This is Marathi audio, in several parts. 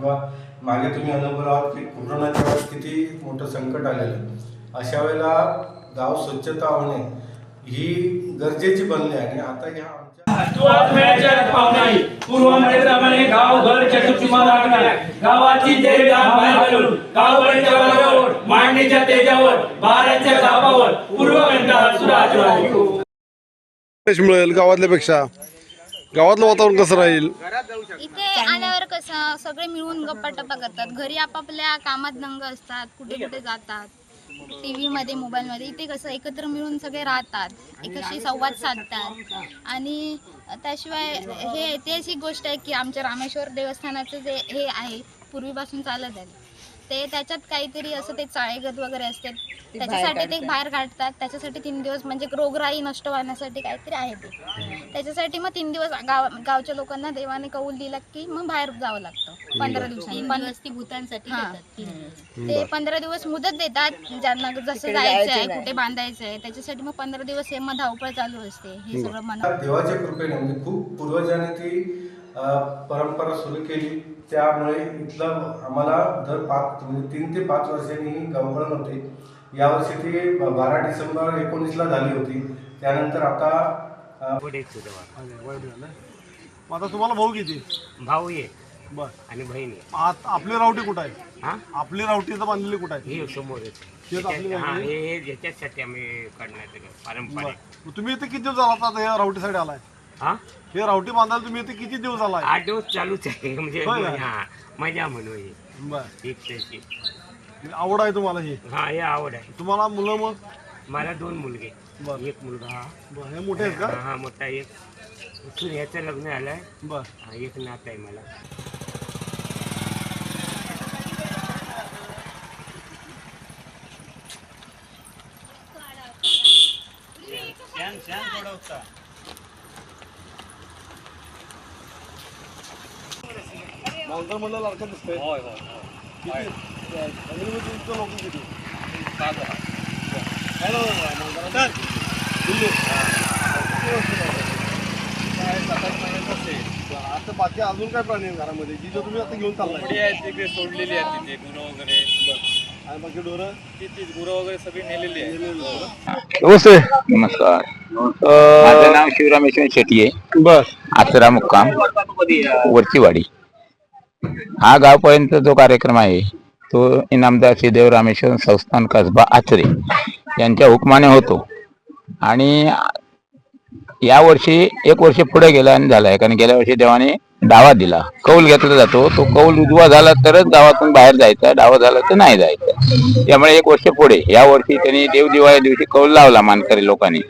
किंवा मागे तुम्ही अनुभव आहात की कोरोनाच्या वेळेस किती मोठं संकट आलेलं अशा वेळेला गाव स्वच्छता होणे ही गरजेची बनली आहे. आणि आता ह्या आमच्या तुझ्याच वेळेच्या पाहुणाई पूर्व म्हणेप्रमाणे गाव घर चतुर्थीमा लागणार गावाची जयदान बाहेर घालून गावकऱ्यांच्या बरोबर मांडणीच्या तेजावर बाराच्या तापावर पूर्व घंटा सुराज वाजवी. यश मिळेल गावातल्या पेक्षा गावातलं वातावरण कसं राहील? इथे सगळे मिळून गप्पा टप्पा करतात. घरी आपापल्या कामात दंग असतात कुठे कुठे जातात. टी व्हीमध्ये मोबाईलमध्ये इथे कसं एकत्र मिळून सगळे राहतात. एकशी संवाद साधतात. आणि त्याशिवाय हे ऐतिहासिक गोष्ट आहे की आमच्या रामेश्वर देवस्थानाचं जे हे आहे पूर्वीपासून चालत आहे. ते त्याच्यात काहीतरी असं ते चाळेगत वगैरे असते त्याच्यासाठी ते बाहेर काढतात. त्याच्यासाठी तीन दिवस म्हणजे रोगराई नष्ट होण्यासाठी काहीतरी आहे ते. त्याच्यासाठी मग तीन दिवस गाव गावच्या लोकांना देवाने कौल दिला की मग बाहेर जावं लागतं. पंधरा दिवसांनी. पण भूतांसाठी ते पंधरा दिवस मुदत देतात. ज्यांना जसं जायचं आहे कुठे बांधायचं आहे त्याच्यासाठी मग पंधरा दिवस हे मग धावपळ चालू असते. हे सगळं मना देवाच्या कृपेने म्हणजे खूप पूर्वजांनी ती परंपरा सुरू केली. त्यामुळे इथलं आम्हाला दर पाच म्हणजे तीन ते पाच वर्षांनी ही गवळण होते यावर्षी ती बारा डिसेंबर एकोणीसला झाली होती. त्यानंतर आता मग आता तुम्हाला भाऊ किती? भाऊ ये. बर. आणि बहीण. आहे आत आपली रावटी कुठं आहे? हा? आपली रावटी तर बांधलेली कुठं आहे? हे समोर आपली त्याच्यात- हा, हे हे याच्यासाठी आम्ही करण्यात आलं पारंपरिक. मग तुम्ही इथे किती दिवस झाला आता या रावटी साठी आलाय? हा? हे रावटी बांधायला तुम्ही इथे किती दिवस आलाय आठ दिवस चालूच आहे. म्हणजे होय का? हा मजा म्हणू ही. बर. एक आवड आहे तुम्हाला ही? हा हे आवड आहे. तुम्हाला मुलं मग? मला दोन मुलगे. बर. एक मुलगा. हा बर हे मोठे आहेत का? हा, हा मोठा एक. सूर्याचं लग्न झालंय. बर. हा, एक नात आहे मला. मांजर म्हणलं लाडकं दिसतंय. होय होय फॅमिलीमध्ये तुमचं लोक किती? काय नाव आहे मांजराचं? दिल्ली. किती वर्ष झालं? बरं, आता बाकी अजून काय प्राणी आहेत घरामध्ये? की जे तुम्ही आता घेऊन चाललाय. तिथे सोडलेली आहे तिथे गुरं वगैरे. आणि बाकी डोरं तिथे गुरं वगैरे सगळी नेलेली आहे नमस्ते. नमस्कार. माझं नाव शिवरामेश्वर शेट्टी आहे. बर. आचरा मुक्काम वरचीवाडी. हा गावपर्यंत जो कार्यक्रम आहे तो इनामदार श्रीदेव रामेश्वर संस्थान कसबा आचरे यांच्या हुकमाने होतो. आणि या वर्षी एक वर्ष पुढे गेला आणि झालाय कारण गेल्या वर्षी देवाने डावा दिला. कौल घेतला जातो तो कौल उजवा झाला तरच गावातून बाहेर जायचा डावा झाला तर नाही जायचं. त्यामुळे एक वर्ष पुढे या वर्षी त्यांनी देव दिवाळी दिवशी कौल लावला मानकरी लोकांनी.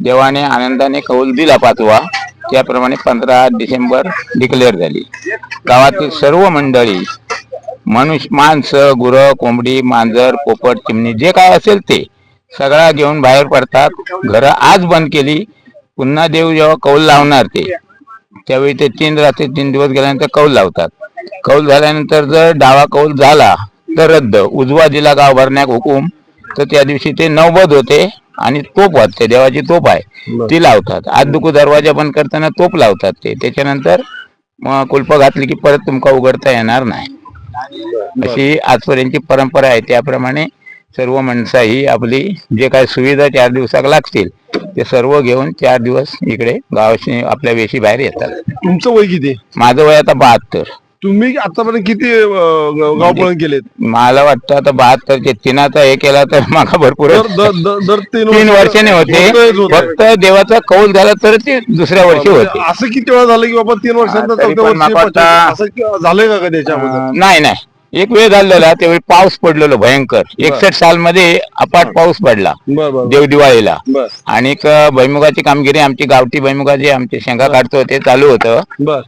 देवाने आनंदाने कौल दिला पाचवा. त्याप्रमाणे पंधरा डिसेंबर डिक्लेअर झाली. गावातील सर्व मंडळी मनुष्य माणसं गुरं कोंबडी मांजर पोपट चिमणी जे काय असेल ते सगळा घेऊन बाहेर पडतात. घरं आज बंद केली पुन्हा देव जेव्हा कौल लावणार ते त्यावेळी ते तीन रात्री तीन दिवस गेल्यानंतर कौल लावतात. कौल झाल्यानंतर जर डावा कौल झाला तर रद्द. उजवा दिला गाव भरण्याक हुकूम. तर त्या दिवशी ते नवबद होते आणि तोप वाजते देवाची तोप आहे. ती लावतात. आज दुकू दरवाजा बंद करताना तोप लावतात ते. त्याच्यानंतर कुलप घातली की परत तुमका उघडता येणार नाही. अशी आजपर्यंतची परंपरा आहे. त्याप्रमाणे सर्व माणसं ही आपली जे काही सुविधा चार दिवसाक लागतील ते सर्व घेऊन चार दिवस इकडे गावाशी आपल्या वेशी बाहेर येतात. तुमचं वय किती? माझं वय आता बहात्तर. तुम्ही आतापर्यंत किती अं, गाव पळून केलेत? मला वाटतं आता बहात्तरचे तिनाचा हे केला तर मागा भरपूर दर दर दर- दर तीन तीन वर्ष- वर्षाने होते. होतंय. फक्त देवाचा कौल झाला तर ते दुसऱ्या वर्षी होते. असं किती वेळा झालं की बाबा तीन वर्षांचा तरी चौथ्या पण वर्षी माका वाटतं- असं की- झालंय का कधी याच्यामध्ये अं, नाही नाही. एक वेळ झालेला त्यावेळी पाऊस पडलेलो भयंकर. एकसठ साल मध्ये अपाट पाऊस पडला. बर बर देव दिवाळीला. बर. आणि एक भैमुगाची कामगिरी आमची गावठी भैमुगाची आमचे शेंगा काढतो ते चालू होतं. बर.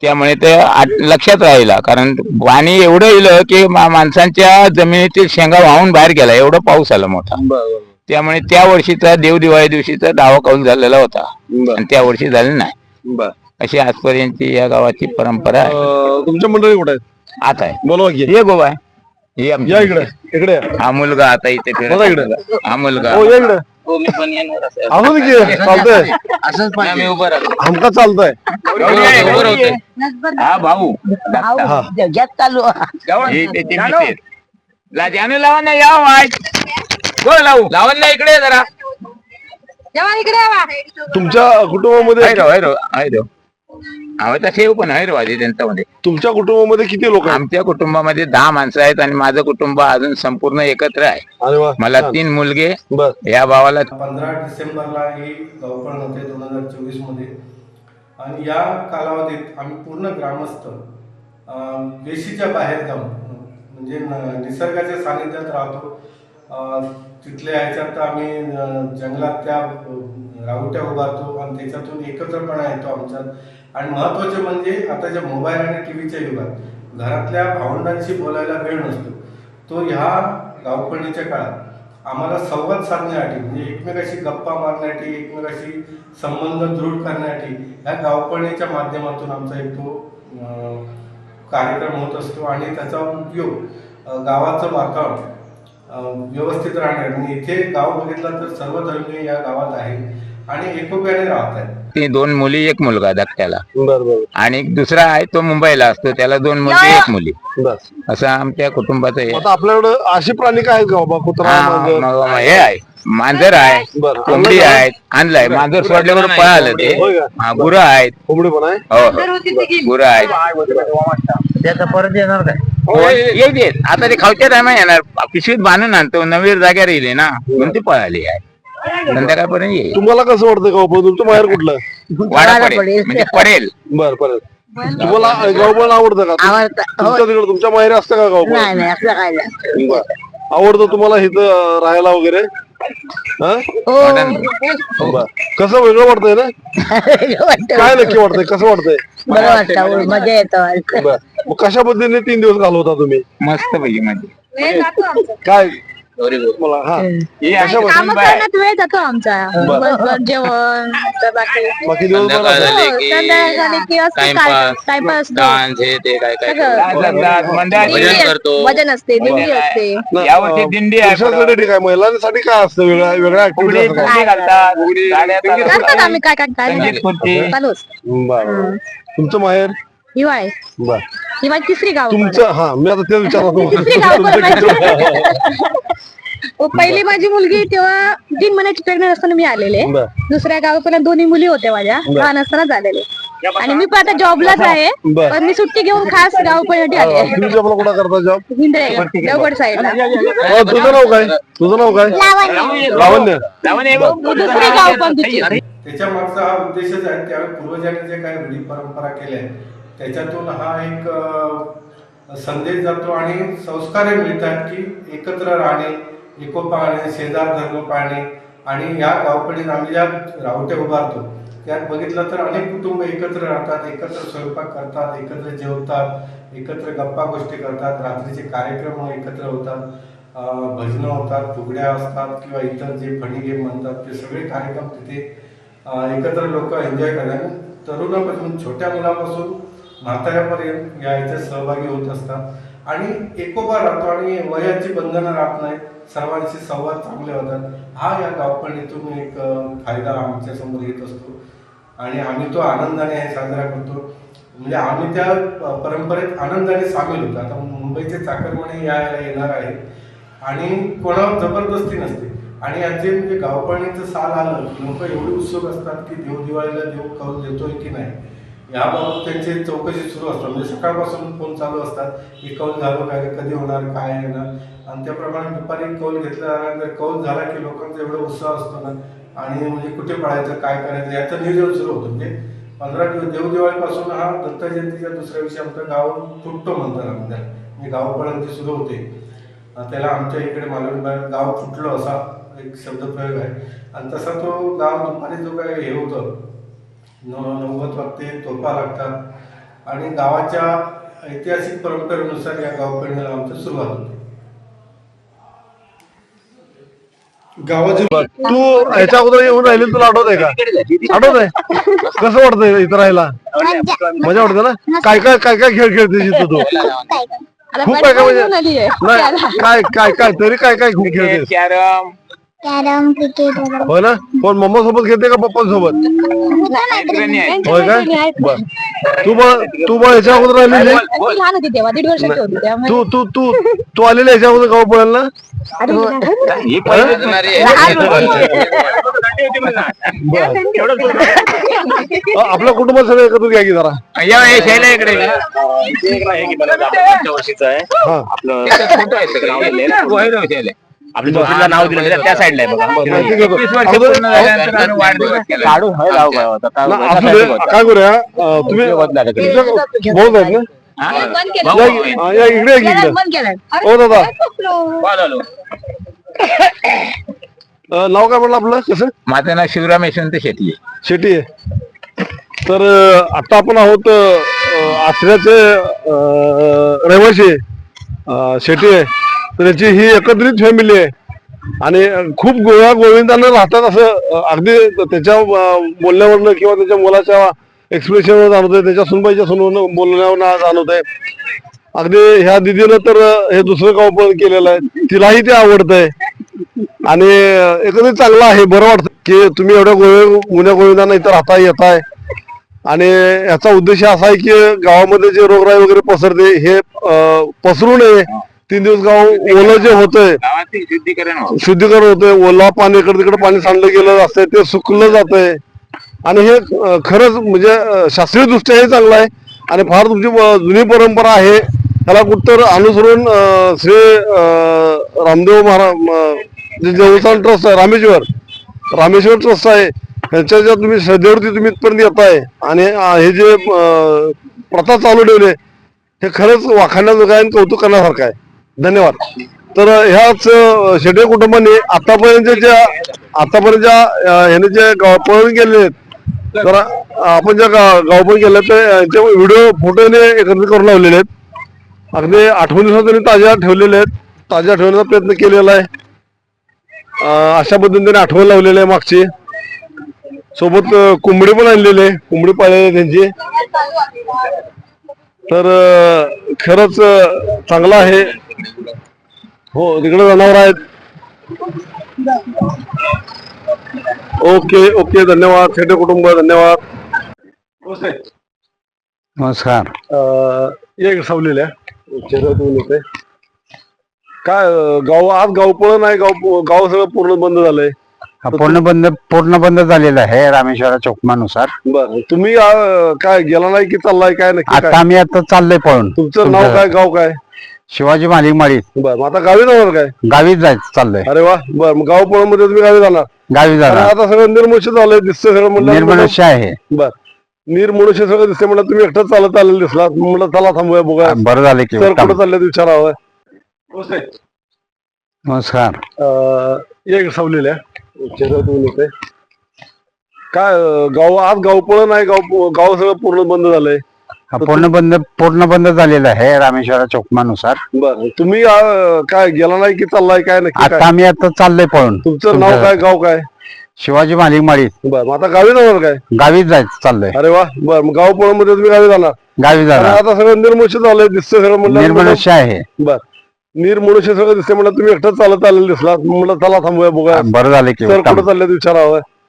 त्यामुळे ते लक्षात राहिला. कारण पाणी एवढं येलं की मा- माणसांच्या जमिनीतील शेंगा वाहून बाहेर गेला. एवढं पाऊस आला मोठा. त्यामुळे त्या वर्षीचा देव दिवाळी दिवशीचा दावा कौल झालेला होता. आणि त्या वर्षी झालं नाही. अशी आजपर्यंतची या गावाची परंपरा आहे. तुमच्या मंडळी कुठे आता आहे. बोलवा हे गोबा हे आमची- या इकडे. इकडे. हा मुलगा आता इथे. हा मुलगा. हो या इकडे मी पण येणार असेल. अजून की चालतंय. असंच पाहिजे. मी उभं राहतो आमका चालतंय. बरोबर होते. हा भाऊ. हा. हे मिसेस. ला जानू लावा ना या वाट हो लावू लावून ना इकडे जरा. तुमच्या कुटुंबामध्ये आवाज तसे पण हैरो आधी त्यांच्यामध्ये तुमच्या कुटुंबामध्ये किती लोक आहेत? आमच्या कुटुंबामध्ये दहा माणसं आहेत आणि माझं कुटुंब अजून संपूर्ण एकत्र आहे. अरे वा मला छान. तीन मुलगे बर. या भावाला पंधरा डिसेंबरला ही गावपळ होते दोन हजार चोवीसमध्ये आणि या कालावधीत आम्ही पूर्ण ग्रामस्थ अं, वेशीच्या बाहेर जाऊन म्हणजे न- निसर्गाच्या सानिध्यात राहतो. अं, तिथल्या ह्याच्यात आम्ही अं, जंगलात त्या अं, राहुट्या उभारतो आणि त्याच्यातून एकत्रपणा येतो आमच्यात. आणि महत्त्वाचे म्हणजे आताच्या मोबाईल आणि टी व्हीच्या युगात घरातल्या भावंडांशी बोलायला वेळ नसतो. तो ह्या गावपणीच्या काळात आम्हाला संवाद साधण्यासाठी म्हणजे एकमेकाशी गप्पा मारण्यासाठी एकमेकाशी संबंध दृढ करण्यासाठी ह्या गावपणीच्या माध्यमातून आमचा एक तो कार्यक्रम होत असतो आणि त्याचा उपयोग गावाचं वातावरण व्यवस्थित राहणे आणि इथे गाव बघितलं तर सर्व धर्मीय या गावात आहे आणि एकोप्याने राहत आहेत. ती दोन मुली एक मुलगा धाकट्याला. आणि दुसरा आहे तो मुंबईला असतो. त्याला दोन मुलगे एक मुली. असं आमच्या कुटुंबाचं हे. आता आपल्याकडे अशी प्राणी काय आहेत का बाबा? कुत्रा हा, मांजर? मग हे आहे. मांजर आहे. बरं. कोंबडी आहेत. आणलाय. मांजर सोडल्यावर पळालं ते. होय का? हा गुरं आहेत. कोंबडी पण आहे? हो. हो गुरं आहेत. त्याचा परत येणार काय? हो, येऊ देत आता ते खावच्या टायमा येणार. पिशवीत बांधून आणतो. नवीन जाग्यावर येईल ना. म्हणून ती पळाली आहे? संध्याकाळपर्यंत येईल. तुम्हाला कसं वाटतं गावपळ तुमचं माहेर कुठलं? वाडा पडेल. म्हणजे पडेल. बर परत तुम्हाला गावपळ आवडतं का? तुमच्या तिकडे तुमच्या माहेरी असतं का गावपळ नाही असलं काय नाही. बर. आवडतं तुम्हाला इथं राहायला वगैरे? हा? हो. बर. कसं वेगळं वाटतंय ना? वाटतं. काय नक्की वाटतंय? कसं वाटतंय? बरं वाटतं. मजा येतं बर. मग कशा पद्धतीने तीन दिवस घालवता तुम्ही? मस्त पैकी म्हणजे काय? मला हा. कशा काम पद्धतीने करण्यात वेळ जातो आमचा. दिवसभर जेवण तर बाकी. बाकी दिवस बरं असेल? संध्याकाळी झाली की असतं काय टाइमपास डान्स हे ते काय काय सगळं. मंडळ दिंडी असते, भजन असते दिंडी असते. ना, यावर्षी अं, दिंडी आहे पुरुषांसाठी काय महिलांसाठी काय असतं? वेगळ्या वेगळ्या फुगडी ऍक्टिव्हिटी असतात फुगडी घालतात गाड्या करतात चालवतात. आम्ही काय काय काय. संगीत खुर्ची चालू. बर तुमचं माहेर? हिवाळी. बर. हिवाळी तिसरी गाव तुमचं हा मी आता तेच विचारतो तिसरी गाव तुमचं किती- ओ, पहिली माझी मुलगी तेव्हा तीन महिन्याची प्रेग्नेंट असताना मी आलेले. बर. दुसऱ्या गावापर्यंत दोन्ही मुली होत्या माझ्या लहान असतानाच आलेले आणि मी पण आता जॉबलाच आहे बर. पण मी सुट्टी घेऊन खास गावपर्यंत आले. तुम्ही जॉबला कुठं करता जॉब हिंद्रे देवगड साईडला. तुझं नाव काय? तुझं नाव काय? लावण्य. दुसरी गाव पण तिची त्याच्या मागचा हा उद्देशच आहे त्यावेळी पूर्वजांनी जे काही रूढी परंपरा केल्या आहेत, त्याच्यातून हा एक संदेश जातो आणि संस्कार मिळतात की एकत्र राहणे एकोपा आणणे शेजार धर्म पाळणे आणि या गावकडीत आम्ही ज्या रावट्या उभारतो त्यात बघितलं तर अनेक कुटुंब एकत्र राहतात एकत्र स्वयंपाक करतात एकत्र जेवतात एकत्र गप्पा गोष्टी करतात रात्रीचे कार्यक्रम एकत्र होतात भजनं होतात फुगड्या असतात किंवा इतर जे फणी गेम म्हणतात ते सगळे कार्यक्रम तिथे एकत्र लोक एन्जॉय करतात. तरुणापासून छोट्या मुलापासून म्हाताऱ्यापर्यंत या याच्यात सहभागी होत असतात. आणि एकोबा राहतो आणि वयाची बंधनं राहत नाही सर्वांशी संवाद चांगले होतात. हा या गावपणीतून एक फायदा आमच्यासमोर येत असतो. आणि आम्ही तो आनंदाने हे साजरा करतो. म्हणजे आम्ही त्या परंपरेत आनंदाने सामील होतो. आता मुंबईचे चाकरमणी यायला येणार आहे आणि कोणावर जबरदस्ती नसते. आणि याचे म्हणजे गावपळणीचं साल आलं लोक एवढे उत्सुक असतात की देव दिवाळीला देव कौल देतोय की नाही? याबाबत त्यांची चौकशी सुरू असतात. म्हणजे सकाळपासून फोन चालू असतात की कौल झालं काय कधी होणार काय येणार आणि त्याप्रमाणे दुपारी कौल घेतला जाणार कौल झाला की लोकांचा एवढा उत्साह असतो ना आणि म्हणजे कुठे पळायचं काय करायचं याचं नियोजन सुरू होतं. म्हणजे पंधरा दिवस देवदिवाळीपासून हा दत्त जयंतीच्या दुसऱ्या दिवशी आमचं गाव फुटतो म्हणतात आम्ही म्हणजे गावपर्यंत सुरू होते. त्याला आमच्या इकडे मालवण गाव फुटलं असा एक शब्दप्रयोग आहे. आणि तसा तो गाव दुपारी जो काय हे होतं नव्वद वाजते तोफा लागतात. आणि गावाच्या ऐतिहासिक परंपरेनुसार या गावपेढीला आमची सुरुवात होते. गावाची तू ह्याच्या अगोदर येऊन राहिली तुला आठवत आहे का? आठवत आहे. कसं वाटतंय इथं राहायला? मजा वाटते ना? काय काय काय काय खेळ खेळते तिथं तू? खूप काय काय म्हणजे काय काय काय तरी काय काय खेळ खेळतेस? कॅरम. कॅरम क्रिकेट वगैरे. होय ना? कोण मम्मा सोबत खेळते का पप्पा सोबत? होय काय बर. तू पण तू पण याच्या अगोदर आलेली ती लहान होती तेव्हा दीड वर्षाची होती त्यामुळे. तू तू तू तू आलेली याच्या अगोदर गाव पळायला ना? ही. पहिली दिसणारी अ, आपल्या कुटुंबात सगळं एकत्र घ्या की जरा? या हे शैला इकडे वर्षीचा आहे. हा. आपलं आहे आपल्या नाव दिलं त्या साईडला आहे बघा. काढून होय लाव काय होता ना, काय करूया? अ, तुम्ही तुमच्या भाऊ आहेत ना बंद भाऊ, या भाऊ, की- हा, या इकडे या की केलं इकडे बंद केलं. हो दादा. अ, नाव काय म्हटलं आपलं? कसं? माझं नाव शिवराम यशवंत शेट्टी आहे. शेटी आहे. तर अ, आता आपण आहोत अ, अ, रहिवासी अ, शेटी आहे. तर याची ही एकत्रित फॅमिली आहे. आणि खूप गोव्या गोविंदानं राहतात असं अगदी त्याच्या बोलण्यावरनं किंवा त्याच्या मुलाच्या एक्सप्रेशनवर जाणवतंय त्याच्या सुनबाईच्या सुनवरनं बोलण्यावर जाणवतंय. अगदी ह्या दिदीनं तर हे दुसरं गाव पण केलेलं आहे. तिलाही ते आवडतंय. आणि एकंदरीत चांगलं आहे बरं वाटतं की तुम्ही एवढ्या गोवे गुन्ह्या गोविंदांना इथं राहता येताय. आणि याचा उद्देश असा आहे की गावामध्ये जे रोगराई वगैरे पसरते हे पसरू नये. तीन दिवस गाव ओलं जे होतंय गावातील शुद्धीकरण व्हावं. शुद्धीकरण होतंय ओला पाणी इकडे तिकडे पाणी सांडलं गेलं असतंय ते सुकलं जातंय. आणि हे अं, खरंच म्हणजे शास्त्रीय दृष्ट्या हे चांगलं आहे. आणि फार तुमची अं, जुनी परंपरा आहे. त्याला कुठतर अनुसरून अं, श्री अं, रामदेव महाराज जे देवस्थान ट्रस्ट आहे रामेश्वर. रामेश्वर ट्रस्ट आहे. ह्याच्या ज्या तुम्ही श्रद्धेवरती तुम्ही इथपर्यंत येताय. आणि अं, हे जे अं, प्रथा चालू ठेवले हे खरंच वाखाणण्याजोगं आहे आणि कौतुक करण्यासारखं आहे. धन्यवाद. तर ह्याच अं, शेटे कुटुंबाने आतापर्यंत ज्या आतापर्यंत ज्या ह्याने जे गाव पळून आहेत तर आपण ज्या गाव गावपण केलं तर व्हिडिओ फोटोने एकत्रित करून लावलेले आहेत. अगदी आठवणी दिवसात त्यांनी ताज्या ठेवलेल्या आहेत. ताज्या ठेवण्याचा प्रयत्न केलेला आहे. अशा पद्धतीने त्यांनी आठवण लावलेली आहे मागची. सोबत कोंबडी पण आणलेले कोंबडी पाळलेली त्यांची. तर खरंच चांगला चांगलं आहे. हो तिकडे जनावर आहेत. ओके ओके धन्यवाद. शेटे कुटुंब धन्यवाद. नमस्कार. एक सावलेल्या चेहऱ्यातून येते काय गाव आज गाव पळ नाही गाव गाव सगळं पूर्ण बंद झालंय. पूर्ण बंद पूर्ण बंद झालेला आहे रामेश्वरा चौकमानुसार. बर तुम्ही काय गेला नाही की चाललाय काय नक्की आता आम्ही आता चाललोय पळून. तुमचं नाव काय गाव काय? शिवाजी मालिक माळी. बर मग आता गावी जाणार काय? गावीच जायचं चाललंय. अरे वा बर मग गाव पळमध्ये तुम्ही गावी जाणार. गावी आणि जाणार आता सगळं निर्मनुष्य झालंय दिसतंय सगळं म्हणलं निर्मनुष्य आहे. बर निर्मनुष्य सगळं दिसतंय म्हणलं तुम्ही एकटं चालत आलेलं दिसला म्हणलं चला थांबूया बघा बरं झालं की सर कुठं चालले विचारावं? नमस्कार. अं, एक सावलेल्या काय अं, गाव आज गाव पळ नाही गाव गाव सगळं पूर्ण बंद झालंय. हा पूर्ण बंद पूर्ण बंद झालेला आहे रामेश्वरा चौकमानुसार. बर तुम्ही अं, काय गेला नाही की चाललाय काय नक्की आता आम्ही आता चाललोय पळून. तुमचं नाव काय गाव काय? शिवाजी मालिक माळी. बर मग आता गावी जाणार काय? गावीच जायचं चाललंय. अरे वा बर मग गाव पळमध्ये तुम्ही गावी जाणार? गावी आणि जाणार आता सगळं निर्मनुष्य झालंय दिसतंय सगळं म्हणलं निर्मनुष्य आहे. बर निर्मनुष्य सगळं दिसतंय म्हणलं तुम्ही एकटं चालत आलेलं दिसला म्हणलं चला थांबूया बघा बरं झालं की सर कुठं चालले विचारावं?